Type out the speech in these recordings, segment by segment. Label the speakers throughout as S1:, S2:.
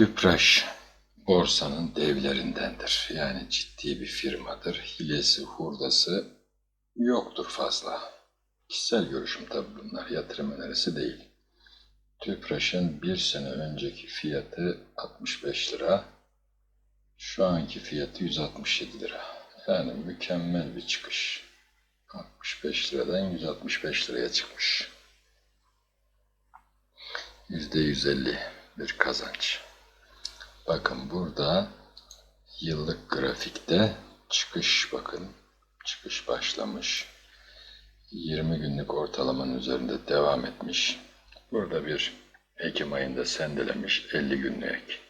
S1: Tüpraş borsanın devlerindendir. Yani ciddi bir firmadır. Hilesi, hurdası yoktur fazla. Kişisel görüşüm tabii bunlar. Yatırım önerisi değil. Tüpraş'ın bir sene önceki fiyatı 65 lira. Şu anki fiyatı 167 lira. Yani mükemmel bir çıkış. 65 liradan 165 liraya çıkmış. %150 bir kazanç. Bakın burada yıllık grafikte çıkış bakın. Çıkış başlamış. 20 günlük ortalamanın üzerinde devam etmiş. Burada bir Ekim ayında sendelemiş 50 günlük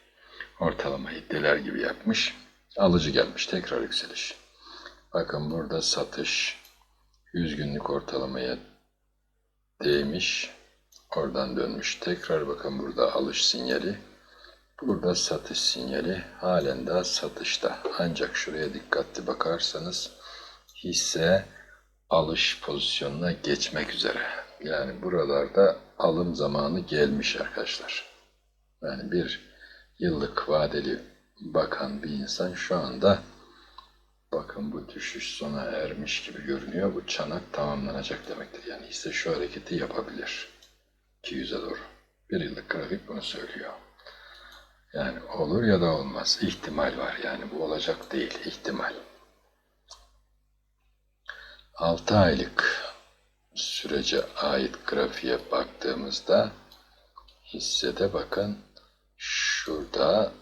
S1: ortalamayı deler gibi yapmış. Alıcı gelmiş tekrar yükseliş. Bakın burada satış 100 günlük ortalamaya değmiş. Oradan dönmüş. Tekrar bakın burada alış sinyali. Burada satış sinyali. Halen daha satışta. Ancak şuraya dikkatli bakarsanız hisse alış pozisyonuna geçmek üzere. Yani buralarda alım zamanı gelmiş arkadaşlar. Yani bir yıllık vadeli bakan bir insan şu anda bakın bu düşüş sona ermiş gibi görünüyor. Bu çanak tamamlanacak demektir. Yani hisse şu hareketi yapabilir. 200'e doğru. Bir yıllık grafik bunu söylüyor. Yani olur ya da olmaz. İhtimal var yani bu olacak değil ihtimal. 6 aylık sürece ait grafiğe baktığımızda hissede bakın şurada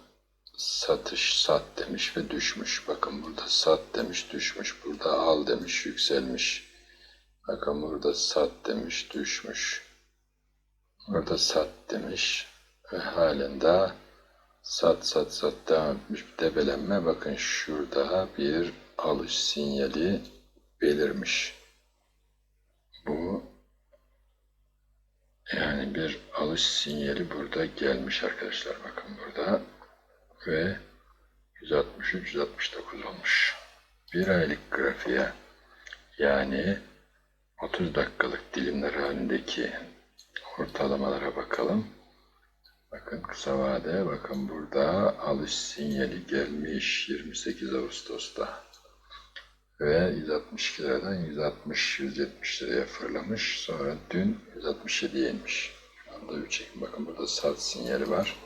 S1: satış sat demiş ve düşmüş. Bakın burada sat demiş düşmüş. Burada al demiş yükselmiş. Bakın burada sat demiş düşmüş. Burada sat demiş ve halen daha sat sat sat devam etmiş bir debelenme. Bakın şurada bir alış sinyali belirmiş. Bu yani bir alış sinyali burada gelmiş arkadaşlar. Bakın burada ve 163-169 olmuş. Bir aylık grafiğe yani 30 dakikalık dilimler halindeki ortalamalara bakalım. Bakın kısa vade, bakın burada alış sinyali gelmiş 28 Ağustos'ta. Ve 162 liradan 160-170 liraya fırlamış. Sonra dün 167'ye inmiş. Anda 3 Ekim. Bakın burada sat sinyali var.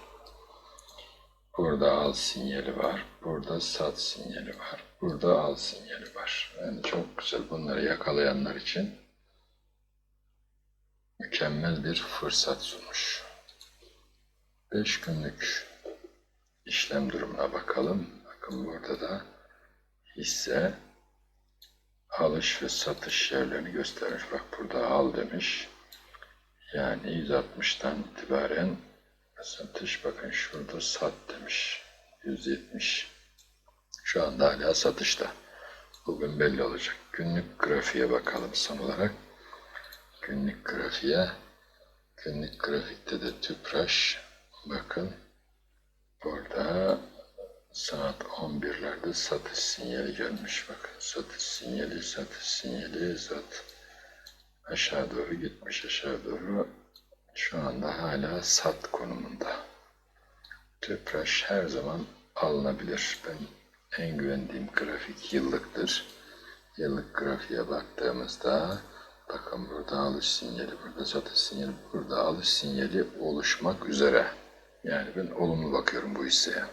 S1: Burada al sinyali var. Burada sat sinyali var. Burada al sinyali var. Yani çok güzel bunları yakalayanlar için mükemmel bir fırsat sunmuş. 5 günlük işlem durumuna bakalım. Bakın burada da hisse alış ve satış yerlerini göstermiş. Bak burada al demiş. Yani 160'tan itibaren satış bakın şurada sat demiş. 170. Şu anda hala satışta. Bugün belli olacak. Günlük grafiğe bakalım son olarak. Günlük grafiğe. Günlük grafikte de tüpraş. Bakın burada saat 11'lerde satış sinyali gelmiş. Bakın satış sinyali, satış sinyali, sat. Aşağı doğru gitmiş, aşağı doğru. Şu anda hala sat konumunda. Tüpraş her zaman alınabilir. Ben en güvendiğim grafik yıllıktır. Yıllık grafiğe baktığımızda bakın burada alış sinyali, burada satış sinyali, burada alış sinyali oluşmak üzere. Yani ben olumlu bakıyorum bu hisseye.